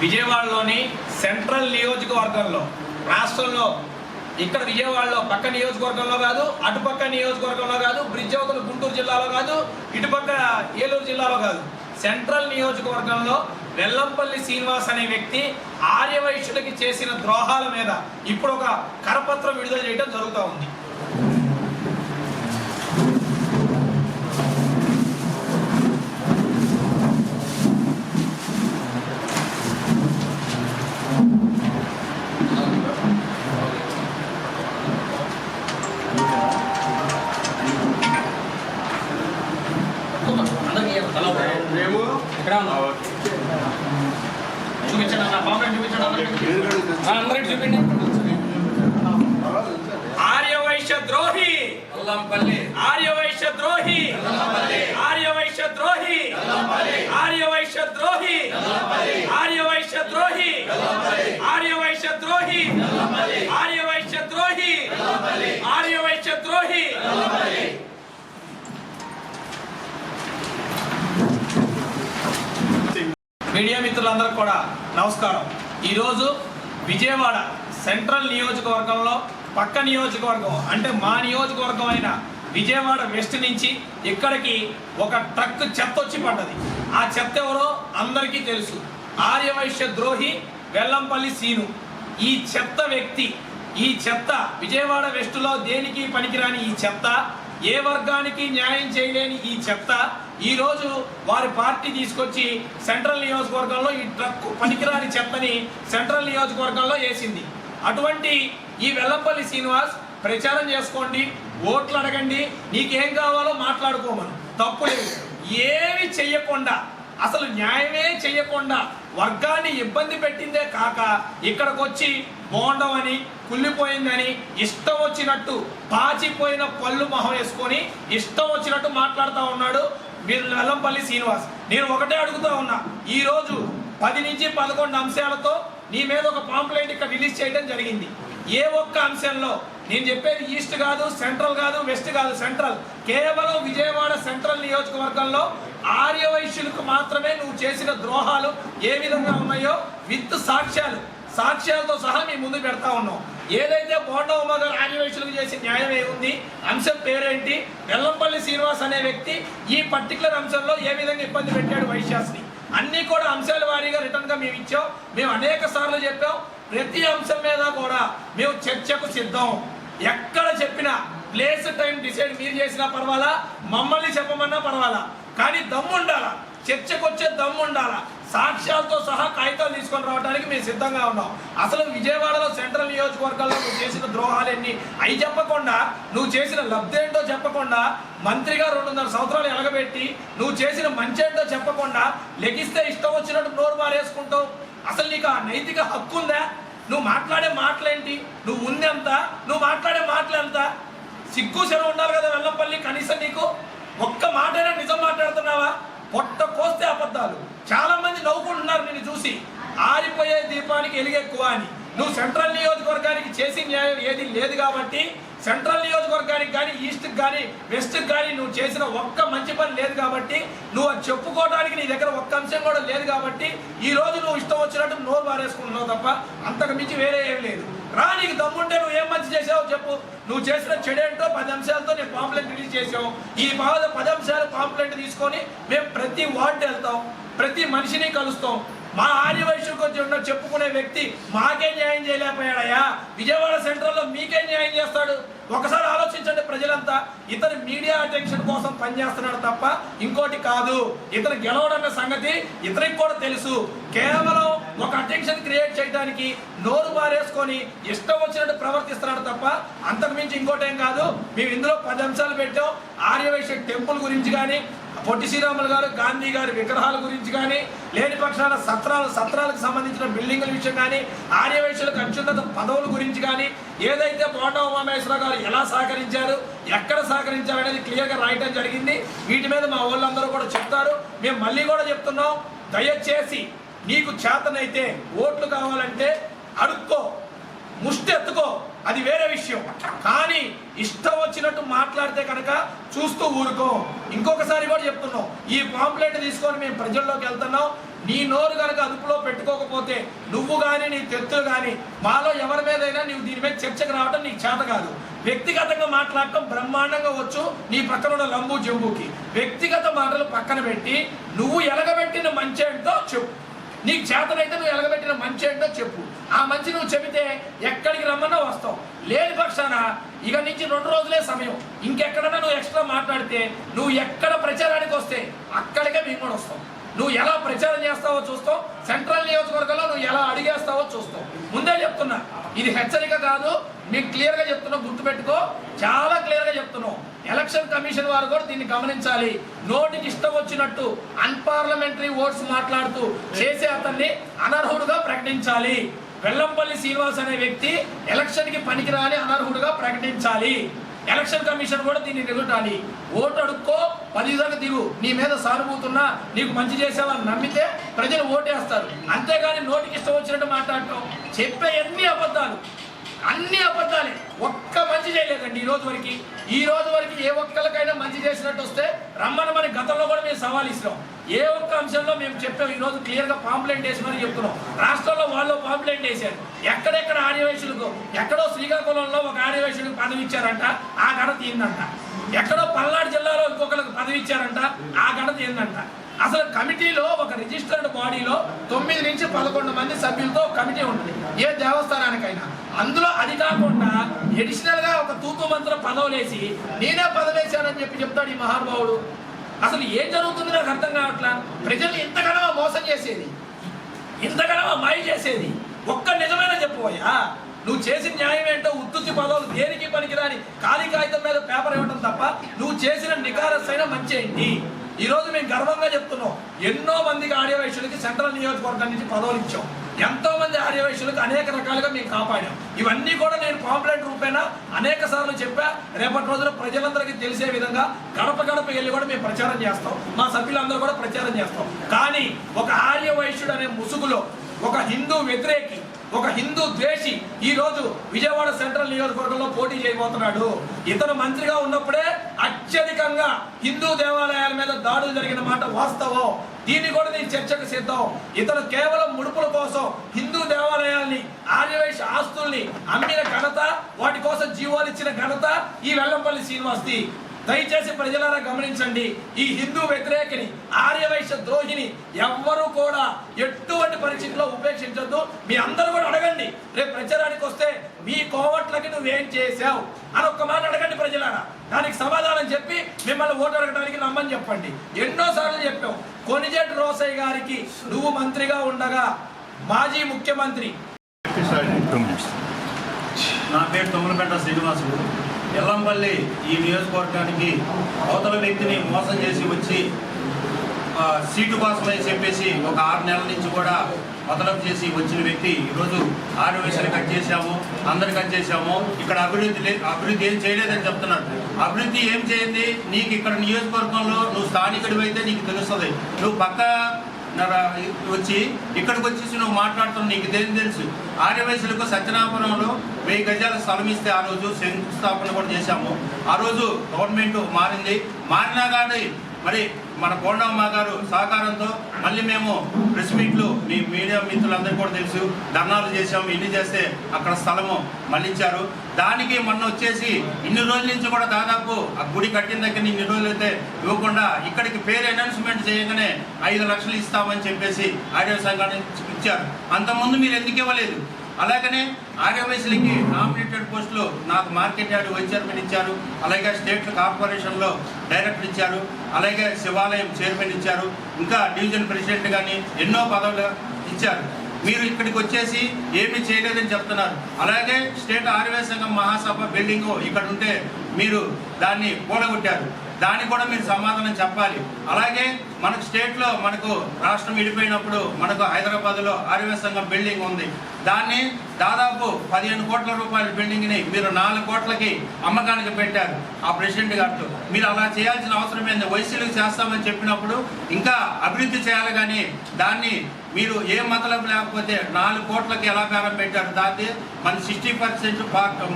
విజయవాడలోని సెంట్రల్ నియోజకవర్గంలో రాష్ట్రంలో ఇక్కడ విజయవాడలో పక్క నియోజకవర్గంలో కాదు అటుపక్క నియోజకవర్గంలో కాదు బ్రిడ్జ్ అవతల గుంటూరు జిల్లాలో కాదు ఇటుపక్క ఏలూరు జిల్లాలో కాదు. సెంట్రల్ నియోజకవర్గంలో వెల్లంపల్లి శ్రీనివాస్ అనే వ్యక్తి ఆర్యవైశ్యులకి చేసిన ద్రోహాల మీద ఇప్పుడు ఒక కరపత్రం విడుదల చేయడం జరుగుతూ ఉంది. అందరికి చూపిండి ఆర్యవైశ్య ద్రోహి ఆర్యవైశ్య ద్రోహి ఆర్యవైశ్య ద్రోహి ఆర్యవైశ్య ద్రోహి ఆర్యవైశ్య ద్రోహి ఆర్యవైశ్య ద్రోహి ఆర్యవైశ్య ద్రోహి ఆర్యవైశ్య ద్రోహి మీడియా మిత్రులందరికీ కూడా నమస్కారం. ఈరోజు విజయవాడ సెంట్రల్ నియోజకవర్గంలో పక్క నియోజకవర్గం అంటే మా నియోజకవర్గం అయిన విజయవాడ వెస్ట్ నుంచి ఇక్కడికి ఒక ట్రక్ చెత్త వచ్చి పడ్డది. ఆ చెత్త ఎవరో అందరికీ తెలుసు. ఆర్యవైశ్య ద్రోహి వెల్లంపల్లి సీను. ఈ చెత్త వ్యక్తి ఈ చెత్త విజయవాడ వెస్టులో దేనికి పనికిరాని ఈ చెత్త? ఏ వర్గానికి న్యాయం చేయలేని ఈ చెత్త? ఈరోజు వారి పార్టీ తీసుకొచ్చి సెంట్రల్ నియోజకవర్గంలో ఈ ట్రక్ పనికిరాని చెత్తని సెంట్రల్ నియోజకవర్గంలో వేసింది. అటువంటి ఈ వెల్లంపల్లి శ్రీనివాస్ ప్రచారం చేసుకోండి ఓట్లు అడగండి నీకేం కావాలో మాట్లాడుకోమను తప్పు లేదు. ఏమి చెయ్యకుండా అసలు న్యాయమే చెయ్యకుండా వర్గాన్ని ఇబ్బంది పెట్టిందే కాక ఇక్కడికి వచ్చి బోండమని కుళ్ళిపోయిందని ఇష్టం వచ్చినట్టు పాచిపోయిన పళ్ళు మొహం వేసుకొని ఇష్టం వచ్చినట్టు మాట్లాడుతూ ఉన్నాడు. వెల్లంపల్లి శ్రీనివాస్. నేను ఒకటే అడుగుతూ ఉన్నా ఈరోజు పది నుంచి పదకొండు అంశాలతో నీ మీద ఒక పాంప్లెట్ ఇక్కడ రిలీజ్ చేయడం జరిగింది. ఏ ఒక్క అంశంలో నేను చెప్పేది ఈస్ట్ కాదు సెంట్రల్ కాదు వెస్ట్ కాదు సెంట్రల్. కేవలం విజయవాడ సెంట్రల్ నియోజకవర్గంలో ఆర్యవైశ్యులకు మాత్రమే నువ్వు చేసిన ద్రోహాలు ఏ విధంగా ఉన్నాయో విత్ సాక్ష్యాలు. సాక్ష్యాలతో సహా మీ ముందు పెడతా ఉన్నాం. ఏదైతే బోండా ఉమ్మ గారు చేసే చేసిన న్యాయం ఏముంది అంశం పేరేంటి? వెల్లంపల్లి శ్రీనివాస్ అనే వ్యక్తి ఈ పర్టికులర్ అంశంలో ఏ విధంగా ఇబ్బంది పెట్టాడు వైశ్యాస్ని? అన్ని కూడా అంశాల వారీగా రిటర్న్గా మేము ఇచ్చాం. మేము అనేక సార్లు చెప్పాం. ప్రతి అంశం మీద కూడా మేము చర్చకు సిద్ధం. ఎక్కడ చెప్పినా ప్లేస్ టైం డిసైడ్ మీరు చేసినా పర్వాలా మమ్మల్ని చెప్పమన్నా పర్వాలా. కానీ దమ్ము ఉండాలా చర్చకు వచ్చే దమ్ము ఉండాలా సాక్ష్యాలతో సహా కాగితాలు తీసుకొని రావడానికి మేము సిద్ధంగా ఉన్నాం. అసలు విజయవాడలో సెంట్రల్ నియోజకవర్గాల్లో నువ్వు చేసిన ద్రోహాలన్నీ? అవి చెప్పకుండా నువ్వు చేసిన లబ్ధి ఏంటో చెప్పకుండా మంత్రిగా రెండున్నర సంవత్సరాలు ఎలగబెట్టి నువ్వు చేసిన మంచి ఏంటో చెప్పకుండా లెగిస్తే ఇష్టం వచ్చినట్టు నోరు మారేసుకుంటావు. అసలు నీకు ఆ నైతిక హక్కు ఉందా? నువ్వు మాట్లాడే మాటలేంటి? నువ్వు ఉందెంత? నువ్వు మాట్లాడే మాటలు ఎంత సిగ్గు శరం ఉండాలి కదా వెల్లంపల్లి? కనీసం నీకు ఒక్క మాటైనా నిజం మాట్లాడుతున్నావా? పొట్ట కోస్తే అబద్ధాలు. చాలా మంది నవ్వుకుంటున్నారు నిన్ను చూసి. ఆరిపోయే దీపానికి ఎలుగెక్కువ అని. నువ్వు సెంట్రల్ నియోజకవర్గానికి చేసిన న్యాయం ఏది లేదు కాబట్టి సెంట్రల్ నియోజకవర్గానికి కానీ ఈస్ట్కి కానీ వెస్ట్కి కానీ నువ్వు చేసిన ఒక్క మంచి పని లేదు కాబట్టి నువ్వు అది చెప్పుకోవడానికి నీ దగ్గర ఒక్క అంశం కూడా లేదు కాబట్టి ఈ రోజు నువ్వు ఇష్టం వచ్చినట్టు నోరు పారేసుకుంటున్నావు తప్ప అంతకు మించి వేరే ఏం లేదు. రా నీకు దమ్ముంటే నువ్వు ఏం మంచి చేసావో చెప్పు. నువ్వు చేసిన చెడేంటో పది అంశాలతో నేను పాంప్లెంట్ రిలీజ్ చేసావు ఈ బాధ పది అంశాలు పాంప్లెంట్ తీసుకొని మేము ప్రతి వార్డు వెళ్తాం. మనిషిని కలుస్తాం. మా ఆర్యవైశ్యులకు వచ్చి ఉన్న చెప్పుకునే వ్యక్తి మాకే న్యాయం చేయలేకపోయాడయ్యా. విజయవాడ సెంట్రల్లో మీకే న్యాయం చేస్తాడు. ఒకసారి ఆలోచించండి ప్రజలంతా. ఇతను మీడియా అటెన్షన్ కోసం పనిచేస్తున్నాడు తప్ప ఇంకోటి కాదు. ఇతను గెలవడన్న సంగతి. ఇతనికి కూడా తెలుసు. కేవలం ఒక అటెన్షన్ క్రియేట్ చేయడానికి నోరు పారేసుకొని ఇష్టం వచ్చినట్టు ప్రవర్తిస్తున్నాడు తప్ప అంతకుమించి ఇంకోటేం కాదు. మేము ఇందులో పది అంశాలు పెట్టాం. ఆర్యవైశ్య టెంపుల్ గురించి కానీ పొట్టి శ్రీరాములు గారు గాంధీ గారి విగ్రహాల గురించి కానీ లేని పక్షాన సత్రాలు సత్రాలకు సంబంధించిన బిల్డింగుల విషయం కానీ ఆర్యవైశ్యులకు అత్యున్నత పదవుల గురించి కానీ ఏదైతే మోటా ఉమామేశ్వర గారు ఎలా సహకరించారు ఎక్కడ సహకరించారు అనేది క్లియర్గా రాయటం జరిగింది. వీటి మీద మా వాళ్ళందరూ కూడా చెప్తారు. మేము మళ్ళీ కూడా చెప్తున్నాం. దయచేసి నీకు చేతనైతే ఓట్లు కావాలంటే అడుక్కో. ముష్టి ఎత్తుకో. అది వేరే విషయం. కానీ ఇష్టం వచ్చినట్టు మాట్లాడితే కనుక చూస్తూ ఊరుకో. ఇంకొకసారి కూడా చెప్తున్నాం. ఈ పాంప్లెట్ తీసుకొని మేము ప్రజల్లోకి వెళ్తున్నాం. నీ నోరు కనుక అదుపులో పెట్టుకోకపోతే నువ్వు కానీ నీ తెత్తులు కానీ మాలో ఎవరి మీదైనా నువ్వు దీని మీద చర్చకు రావడం నీకు చేత కాదు. వ్యక్తిగతంగా మాట్లాడటం బ్రహ్మాండంగా వచ్చు నీ పక్కన ఉన్న లంబు జంబుకి. వ్యక్తిగత మాటలు పక్కన పెట్టి నువ్వు ఎలగబెట్టిన మంచి ఏంటో చెప్పు. నీకు చేతనైతే నువ్వు ఎలగబెట్టిన మంచి ఏంటో చెప్పు. ఆ మంచి నువ్వు చెబితే ఎక్కడికి రమ్మన్నా వస్తావు. లేని పక్షాన ఇక నుంచి రెండు రోజులే సమయం. ఇంకెక్కడన్నా నువ్వు ఎక్స్ట్రా మాట్లాడితే నువ్వు ఎక్కడ ప్రచారానికి వస్తే అక్కడికే మేము కూడా వస్తాం. నువ్వు ఎలా ప్రచారం చేస్తావో చూస్తావు. సెంట్రల్ నియోజకవర్గంలో నువ్వు ఎలా అడిగేస్తావో చూస్తావు. ముందే చెప్తున్నా. ఇది హెచ్చరిక కాదు. మీకు క్లియర్గా చెప్తున్నావు గుర్తుపెట్టుకో. చాలా క్లియర్గా చెప్తున్నావు. ఎలక్షన్ కమిషన్ వారు కూడా దీన్ని గమనించాలి. నోటికి ఇష్టం వచ్చినట్టు అన్పార్లమెంటరీ ఓట్స్ మాట్లాడుతూ చేసే అతన్ని అనర్హుడుగా ప్రకటించాలి. వెల్లంపల్లి శ్రీనివాస్ అనే వ్యక్తి ఎలక్షన్కి పనికిరాని అనర్హుడుగా ప్రకటించాలి. ఎలక్షన్ కమిషన్ కూడా దీన్ని నిలబెట్టాలి. ఓటు అడుక్కో పదిదాకా దిగు. నీ మీద సానుభూతున్నా నీకు మంచి చేసావని నమ్మితే ప్రజలు ఓటేస్తారు. అంతేగాని నోటికి ఇష్టం వచ్చినట్టు మాట్లాడటం. చెప్పే ఎన్ని అబద్ధాలు. అన్ని అబద్ధాలే. ఒక్క మంచి చేయలేదండి ఈ రోజు వరకు. ఈ రోజు వరకు ఏ ఒక్కరికైనా మంచి చేసినట్టు వస్తే రమ్మని మన గతంలో కూడా మేము సవాల్ ఇస్తాం ఏ ఒక్క అంశంలో మేము చెప్పాం ఈ రోజు క్లియర్గా పాంప్లెంట్ వేసిమని చెప్తున్నాం. రాష్ట్రంలో వాళ్ళు పాంప్లెంట్ వేశారు. ఎక్కడెక్కడ ఆర్యవేశులకు ఎక్కడో శ్రీకాకుళంలో ఒక ఆర్యవేశులకు పదవి ఇచ్చారంట ఆ ఘనత ఏందంట? ఎక్కడో పల్నాడు జిల్లాలో ఇంకొకరికి పదవి ఇచ్చారంట ఆ ఘనత ఏందంట? అసలు కమిటీలో ఒక రిజిస్టర్డ్ బాడీలో తొమ్మిది నుంచి పదకొండు మంది సభ్యులతో కమిటీ ఉంటుంది. ఏ దేవస్థానానికైనా. అందులో అది కాకుండా ఎడిషనల్గా ఒక తూతు మంత్రం పదవులేసి నేనే పదవేశానని చెప్పి చెప్తాడు ఈ మహానుభావుడు. అసలు ఏం జరుగుతుంది నాకు అర్థం కావట్లా? ప్రజల్ని ఇంతగానో మోసం చేసేది. ఇంతగానో మాయ చేసేది. ఒక్క నిజమైన చెప్పుపోయా నువ్వు చేసిన న్యాయం ఏంటో ఉత్తుత్తి పదవులు దేనికి పనికిరాని? ఖాళీ కాగితం మీద పేపర్ ఇవ్వడం తప్ప నువ్వు చేసిన నికారసైన మంచి ఏంటి? ఈరోజు మేము గర్వంగా చెప్తున్నాం. ఎన్నో మందికి ఆర్యవైశ్యులకి సెంట్రల్ నియోజకవర్గం నుంచి పదవులు ఇచ్చాం. ఎంతో మంది ఆర్యవైశ్యులకు అనేక రకాలుగా మేము కాపాడాం. ఇవన్నీ కూడా నేను పాంప్లెంట్ రూపేణా అనేక సార్లు చెప్పా. రేపటి రోజున ప్రజలందరికీ తెలిసే విధంగా గడప గడప వెళ్ళి కూడా మేము ప్రచారం చేస్తాం. మా సభ్యులందరూ కూడా ప్రచారం చేస్తాం. కానీ ఒక ఆర్యవైశ్యుడు అనే ముసుగులో ఒక హిందూ వ్యతిరేకి ఒక హిందూ ద్వేషి ఈ రోజు విజయవాడ సెంట్రల్ నియోజకవర్గంలో పోటీ చేయబోతున్నాడు. ఇతను మంత్రిగా ఉన్నప్పుడే అత్యధికంగా హిందూ దేవాలయాల మీద దాడులు జరిగిన మాట వాస్తవం. దీన్ని కూడా నేను చర్చకు సిద్ధం. ఇతను కేవలం ముడుపుల కోసం హిందూ దేవాలయాల్ని ఆర్యవేశ ఆస్తుల్ని అమ్మిన ఘనత వాటి కోసం జీవాలు ఇచ్చిన ఘనత ఈ వెల్లంపల్లి శ్రీనివాస్ది. దయచేసి ప్రజలారా గమనించండి ఈ హిందూ వ్యతిరేకిని ఆర్యవైశ్య ద్రోహిని ఎవ్వరూ కూడా ఎటువంటి పరిస్థితిలో ఉపేక్షించొద్దు. మీ అందరూ కూడా అడగండి రేపు ప్రచారానికి వస్తే మీ కోవట్లకి నువ్వేం చేశావు? అని ఒక్క మాట అడగండి ప్రజలారా. దానికి సమాధానం చెప్పి మిమ్మల్ని ఓటు అడగడానికి నమ్మని చెప్పండి. ఎన్నోసార్లు చెప్పాం కొనిజేటి రోసయ్య గారికి నువ్వు మంత్రిగా ఉండగా మాజీ ముఖ్యమంత్రి నా పేరు తొమ్మలపేట శ్రీనివాసుడు. ఎల్లంపల్లి ఈ నియోజకవర్గానికి అవతల వ్యక్తిని మోసం చేసి వచ్చి సీటు కోసమని చెప్పేసి ఒక ఆరు నెలల నుంచి కూడా మొదలం చేసి వచ్చిన వ్యక్తి. ఈరోజు ఆరు వయసులు కట్ చేశాము అందరు కట్ చేశాము. ఇక్కడ అభివృద్ధి లేదు అభివృద్ధి ఏం చేయలేదని చెప్తున్నాడు అభివృద్ధి ఏం చేయండి? నీకు ఇక్కడ నియోజకవర్గంలో నువ్వు స్థానికుడు అయితే నీకు తెలుస్తుంది. నువ్వు పక్క వచ్చి ఇక్కడికి వచ్చేసి నువ్వు మాట్లాడుతున్నావు నీకు దేని తెలుసు? ఆర్యవయసులకు సత్యనాపురంలో వెయ్యి గజాల స్థలం ఇస్తే ఆ రోజు శంకుస్థాపన కూడా చేశాము. ఆ రోజు గవర్నమెంట్ మారింది. మారినా కానీ మరి మన కోండమ్మ గారు సహకారంతో మళ్ళీ మేము ప్రెస్ మీట్లు మీ మీడియా మిత్రులందరికీ కూడా తెలుసు. ధర్నాలు చేసాము ఇన్ని చేస్తే అక్కడ స్థలము మళ్ళించారు. దానికి మొన్న వచ్చేసి ఇన్ని రోజుల నుంచి కూడా దాదాపు ఆ గుడి కట్టిన దగ్గర ఇన్ని రోజులు అయితే ఇవ్వకుండా ఇక్కడికి పేరు అనౌన్స్మెంట్ చేయగానే ఐదు లక్షలు ఇస్తామని చెప్పేసి ఆడియో సంఘానికి ఇచ్చారు. అంతకుముందు మీరు ఎందుకు ఇవ్వలేదు? అలాగనే ఆర్యవైశ్యులకి నామినేటెడ్ పోస్టులు నాకు మార్కెట్ యార్డ్ వైస్ చైర్మన్ ఇచ్చారు. అలాగే స్టేట్ కార్పొరేషన్లో డైరెక్టర్ ఇచ్చారు. అలాగే శివాలయం చైర్మన్ ఇచ్చారు. ఇంకా డివిజన్ ప్రెసిడెంట్ కానీ ఎన్నో పదవులు ఇచ్చారు. మీరు ఇక్కడికి వచ్చేసి ఏమీ చేయలేదని చెప్తున్నారు. అలాగే స్టేట్ ఆర్వే సంఘం మహాసభ బిల్డింగ్ ఇక్కడ ఉంటే మీరు దాన్ని కూడగొట్టారు. దాన్ని కూడా మీరు సమాధానం చెప్పాలి. అలాగే మనకు స్టేట్లో మనకు రాష్ట్రం విడిపోయినప్పుడు మనకు హైదరాబాద్లో ఆర్యవే సంఘం బిల్డింగ్ ఉంది. దాన్ని దాదాపు పదిహేను కోట్ల రూపాయల బిల్డింగ్ని మీరు నాలుగు కోట్లకి అమ్మకానికి పెట్టారు ఆ ప్రెసిడెంట్ గారితో. మీరు అలా చేయాల్సిన అవసరం ఏంది? వైసీలకు చేస్తామని చెప్పినప్పుడు ఇంకా అభివృద్ధి చేయాలి కానీ దాన్ని మీరు ఏ మతలం లేకపోతే నాలుగు కోట్లకి ఎలా బేరం పెట్టారు? దాన్ని మన సిక్స్టీ పర్సెంట్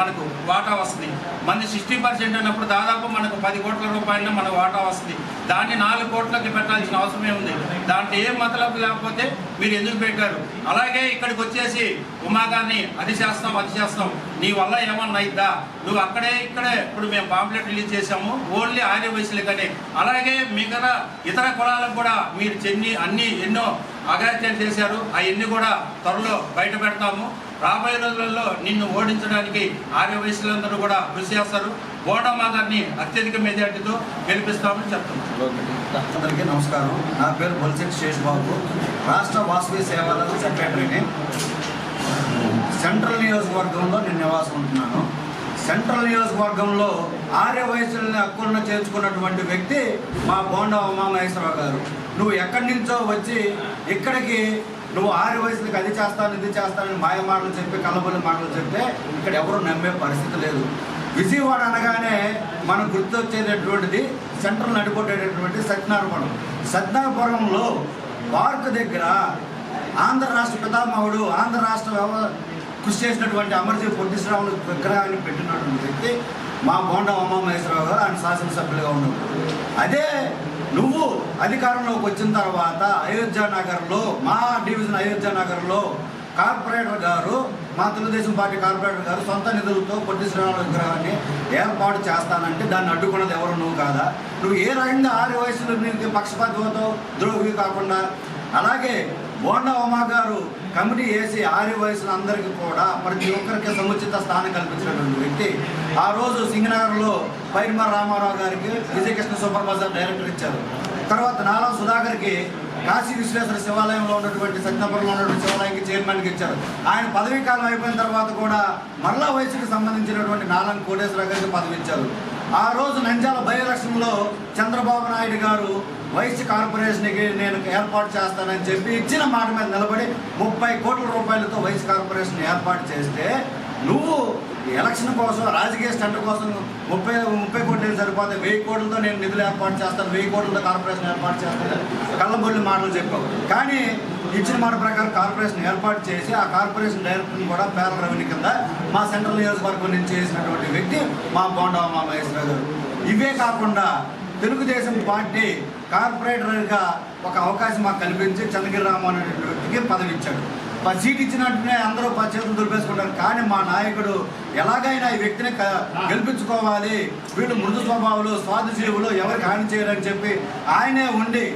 మనకు వాటా వస్తుంది. మన సిక్స్టీ పర్సెంట్ అన్నప్పుడు దాదాపు మనకు పది కోట్ల రూపాయలు మన వాటా వస్తుంది. దాన్ని నాలుగు కోట్లకి పెట్టాల్సిన అవసరమే ఉంది. దాంట్లో ఏ మతలబు లేకపోతే మీరు ఎందుకు పెట్టారు? అలాగే ఇక్కడికి వచ్చేసి ఉమా అది చేస్తాం అది చేస్తాం నీ వల్ల ఏమన్నా అయిద్దా? నువ్వు అక్కడే ఇక్కడే. ఇప్పుడు మేము పాంప్లెట్ రిలీజ్ చేసాము ఓన్లీ ఆర్య వయసులకనే అలాగే మిగతా ఇతర కులాలకు కూడా మీరు చెన్ని అన్ని ఎన్నో అగాత్యాలు చేశారు. అవన్నీ కూడా త్వరలో బయట పెడతాము. రాబోయే రోజులలో నిన్ను ఓడించడానికి ఆర్య వయసులందరూ కూడా కృషి చేస్తారు. బోడమ్మ గారిని అత్యధిక మెజార్టీతో గెలిపిస్తామని చెప్తున్నాం. అందరికీ నమస్కారం. నా పేరు బొలిశెట్టి శేషబాబు రాష్ట్ర వాసవి సేవల సెక్రటరీని సెంట్రల్ నియోజకవర్గంలో నేను నివాసం ఉంటున్నాను సెంట్రల్ నియోజకవర్గంలో ఆర్య వయసులని హక్కులను చేర్చుకున్నటువంటి వ్యక్తి మా బోండా ఉమామహేశ్వరరావు గారు. నువ్వు ఎక్కడి నుంచో వచ్చి ఇక్కడికి నువ్వు ఆర్య వయసులకు అది చేస్తాను ఇది చేస్తానని మాయ మాటలు చెప్పి కలబొల్లి మాటలు చెప్తే ఇక్కడ ఎవరు నమ్మే పరిస్థితి లేదు. విజయవాడ అనగానే మనం గుర్తొచ్చేటటువంటిది సెంట్రల్ నడిపోయేటటువంటి సత్యనారాయణపురం. సత్యనారాయణపురంలో పార్క్ దగ్గర ఆంధ్ర రాష్ట్ర పితామహుడు ఆంధ్ర రాష్ట్ర కృషి చేసినటువంటి అమర్జీ పొట్టిశ్రాములు విగ్రహాన్ని పెట్టినటువంటి వ్యక్తి మా బోండా ఉమామహేశ్వరరావు గారు. ఆయన శాసనసభ్యులుగా ఉన్నప్పుడు. అదే నువ్వు అధికారంలోకి వచ్చిన తర్వాత అయోధ్య నగర్లో మా డివిజన్ అయోధ్య నగర్లో కార్పొరేటర్ గారు మా తెలుగుదేశం పార్టీ కార్పొరేటర్ గారు సొంత నిధులతో పొట్టి శ్రీరాముల విగ్రహాన్ని ఏర్పాటు చేస్తానంటే దాన్ని అడ్డుకున్నది ఎవరు? నువ్వు కాదా? నువ్వు ఏ రకంగా ఆరు వయసులో నీకు పక్షపాతి ద్రోహి కాకుండా. అలాగే బోండా ఉమా గారు కమిటీ వేసి ఆరు వయసుల అందరికీ కూడా ప్రతి ఒక్కరికి సముచిత స్థానం కల్పించినటువంటి వ్యక్తి. ఆ రోజు సింగనగర్లో పైర్మర్ రామారావు గారికి విజయకృష్ణ సూపర్ బజార్ డైరెక్టర్ ఇచ్చారు. తర్వాత నాలా సుధాకర్కి కాశీ విశ్వేశ్వర శివాలయంలో ఉన్నటువంటి సత్యపురంలో ఉన్నటువంటి శివాలయానికి చైర్మన్కి ఇచ్చారు. ఆయన పదవీ కాలం అయిపోయిన తర్వాత కూడా మరలా వయసుకి సంబంధించినటువంటి నాలం కోటేశ్వర గారికి పదవి ఇచ్చారు. ఆ రోజు నంద్యాల బై ఎలక్షన్లో చంద్రబాబు నాయుడు గారు వైస్ కార్పొరేషన్కి నేను ఏర్పాటు చేస్తానని చెప్పి ఇచ్చిన మాట మీద నిలబడి ముప్పై కోట్ల రూపాయలతో వైస్ కార్పొరేషన్ ఏర్పాటు చేస్తే నువ్వు ఎలక్షన్ కోసం రాజకీయ స్టంట్ కోసం ముప్పై ముప్పై కోట్లు సరిపోతే వెయ్యి కోట్లతో నేను నిధులు ఏర్పాటు చేస్తాను వెయ్యి కోట్లతో కార్పొరేషన్ ఏర్పాటు చేస్తాను కళ్ళబొల్లి మాటలు చెప్పావు. కానీ ఇచ్చిన మాట ప్రకారం కార్పొరేషన్ ఏర్పాటు చేసి ఆ కార్పొరేషన్ డైరెక్టర్ని కూడా పేర రెవెన్యూ కింద మా సెంట్రల్ నియోజకవర్గం నుంచి చేసినటువంటి వ్యక్తి మా బోండా మా మహేశ్వర గారు. ఇవే కాకుండా తెలుగుదేశం పార్టీ కార్పొరేటర్గా ఒక అవకాశం మాకు కల్పించి చంద్రగిరి రామ అనే వ్యక్తికి పదవి ఇచ్చాడు సీట్ ఇచ్చినట్టునే అందరూ ప- చేతులు దులిపేసుకుంటారు. కానీ మా నాయకుడు ఎలాగైనా ఈ వ్యక్తిని క- గెలిపించుకోవాలి. వీళ్ళు మృదు స్వభావాలు స్వార్థజీవులు ఎవరికి హాని చేయరని చెప్పి ఆయనే ఉండి